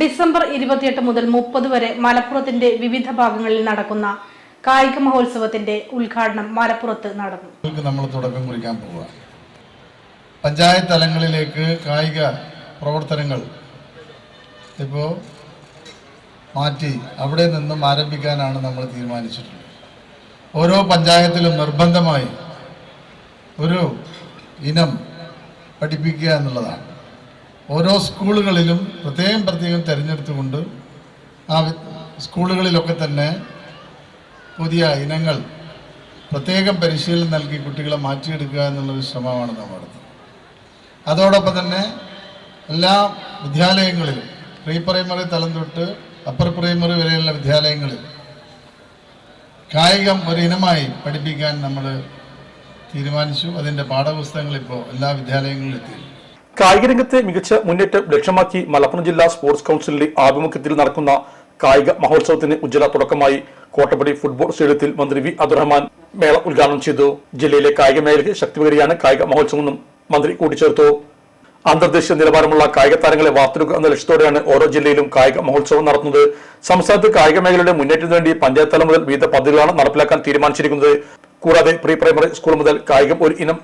December ഇരുപത്തിയെട്ട് മുതൽ മുപ്പത് വരെ മലപ്പുറത്തിന്റെ വിവിധ ഭാഗങ്ങളിൽ നടക്കുന്ന കായിക മഹോത്സവത്തിന്റെ ഉദ്ഘാടനം മലപ്പുറത്ത് നടന്നു. നമ്മൾ തുടക്കം കുറിക്കാൻ പോവുക. പഞ്ചായത്ത് തലങ്ങളിലേക്ക് കായിക പ്രവർത്തനങ്ങൾ ഇപ്പോൾ മാറ്റി അവിടെ നിന്നും ആരംഭിക്കാനാണ് നമ്മൾ തീരുമാനിച്ചിട്ടുള്ളത്. ഓരോ പഞ്ചായത്തിലും നിർബന്ധമായി ഒരു ഇനം പഠിപ്പിക്കുക എന്നുള്ളതാണ്. ഓരോ സ്കൂളുകളിലും പ്രത്യേകം പ്രത്യേകം തിരഞ്ഞെടുത്തുകൊണ്ട് ആ സ്കൂളുകളിലൊക്കെ തന്നെ പുതിയ ഇനങ്ങൾ പ്രത്യേകം പരിശീലനം നൽകി കുട്ടികളെ മാറ്റിയെടുക്കുക എന്നുള്ളൊരു ശ്രമമാണ് നടത്തുന്നത് അതോടൊപ്പം തന്നെ എല്ലാ വിദ്യാലയങ്ങളിലും പ്രീ പ്രൈമറി തലം തൊട്ട് അപ്പർ പ്രൈമറി വരെയുള്ള വിദ്യാലയങ്ങളിൽ കായികം ഒരു ഇനമായി പഠിപ്പിക്കാൻ നമ്മൾ തീരുമാനിച്ചു. അതിന്റെ പാഠപുസ്തകങ്ങൾ ഇപ്പോൾ എല്ലാ വിദ്യാലയങ്ങളിലും എത്തി കായിക രംഗത്തെ മികച്ച മുന്നേറ്റം ലക്ഷ്യമാക്കി മലപ്പുറം ജില്ലാ സ്പോർട്സ് കൗൺസിലിന്റെ ആഭിമുഖ്യത്തിൽ നടക്കുന്ന കായിക മഹോത്സവത്തിന് ഉജ്ജ്വല തുടക്കമായി കോട്ടപ്പടി ഫുട്ബോൾ സ്റ്റേഡിയത്തിൽ മന്ത്രി വി അബ്ദുറഹ്മാൻ മേള ഉദ്ഘാടനം ചെയ്തു. ജില്ലയിലെ കായിക മേഖലയ്ക്ക് ശക്തി കായിക മഹോത്സവമെന്നും മന്ത്രി കൂട്ടിച്ചേർത്തു. അന്തർദേശീയ നിലവാരമുള്ള കായിക താരങ്ങളെ വാർത്തെടുക്കുക എന്ന ലക്ഷ്യത്തോടെയാണ് ഓരോ ജില്ലയിലും കായിക മഹോത്സവം നടത്തുന്നത്. സംസ്ഥാനത്ത് കായിക മേഖലയുടെ മുന്നേറ്റത്തിന് വേണ്ടി പഞ്ചായത്ത് തലം മുതൽ വിവിധ പദ്ധതികളാണ് നടപ്പിലാക്കാൻ തീരുമാനിച്ചിരിക്കുന്നത്. കൂടാതെ പ്രീ പ്രൈമറി സ്കൂൾ മുതൽ കായികം ഒരു ഇനം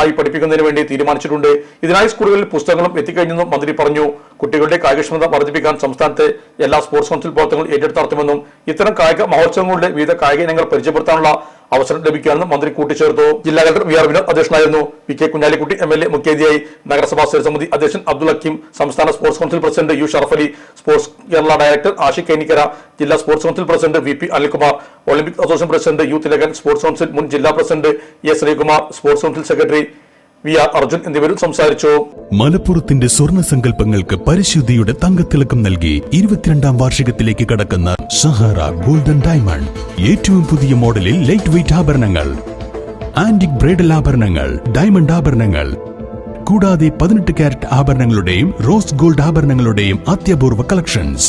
ആയി പഠിപ്പിക്കുന്നതിന് വേണ്ടി തീരുമാനിച്ചിട്ടുണ്ട്. ഇതിനായി സ്കൂളുകളിൽ പുസ്തകങ്ങളും എത്തിക്കഴിഞ്ഞെന്നും മന്ത്രി പറഞ്ഞു. കുട്ടികളുടെ കായികക്ഷമത വർദ്ധിപ്പിക്കാൻ സംസ്ഥാനത്തെ എല്ലാ സ്പോർട്സ് കൗൺസിൽ പ്രവർത്തനങ്ങൾ ഏറ്റെടുത്ത് നടത്തുമെന്നും ഇത്തരം കായിക മഹോത്സവങ്ങളുടെ വിവിധ കായിക ഇനങ്ങൾ പരിചയപ്പെടുത്താനുള്ള അവസരം ലഭിക്കുകയാണെന്ന് മന്ത്രി കൂട്ടിച്ചേർത്തു. ജില്ലാ കളക്ടർ വി ആർ വിനോദ് അധ്യക്ഷനായിരുന്നു. V K Kunhalikutty M L A മുഖ്യാതിഥിയായി നഗരസഭാ സ്ഥിരസമിതി അധ്യക്ഷൻ അബ്ദുൽ ഹക്കീം സംസ്ഥാന sports council president U Sharaf Ali sports Kerala director Ashiq Kainikkara ജില്ലാ sports council president V P Anilkumar Olympic association president U Thilakan sports council മുൻ ജില്ലാ president A Sreekumar sports council secretary V R Arjun എന്നിവരും സംസാരിച്ചു. മലപ്പുറത്തിന്റെ സ്വർണ സങ്കല്പങ്ങൾക്ക് പരിശുദ്ധിയുടെ തങ്കത്തിളക്കം നൽകി ഇരുപത്തിരണ്ടാം വാർഷികത്തിലേക്ക് കടക്കുന്ന സഹാറ ഗോൾഡൻ ഡയമണ്ട് ഏറ്റവും പുതിയ മോഡലിൽ ലൈറ്റ് വെയിറ്റ് ആഭരണങ്ങൾ ആന്റിക് ബ്രൈഡൽ ആഭരണങ്ങൾ ഡയമണ്ട് ആഭരണങ്ങൾ കൂടാതെ പതിനെട്ട് കാരറ്റ് ആഭരണങ്ങളുടെയും റോസ് ഗോൾഡ് ആഭരണങ്ങളുടെയും അത്യപൂർവ കളക്ഷൻസ്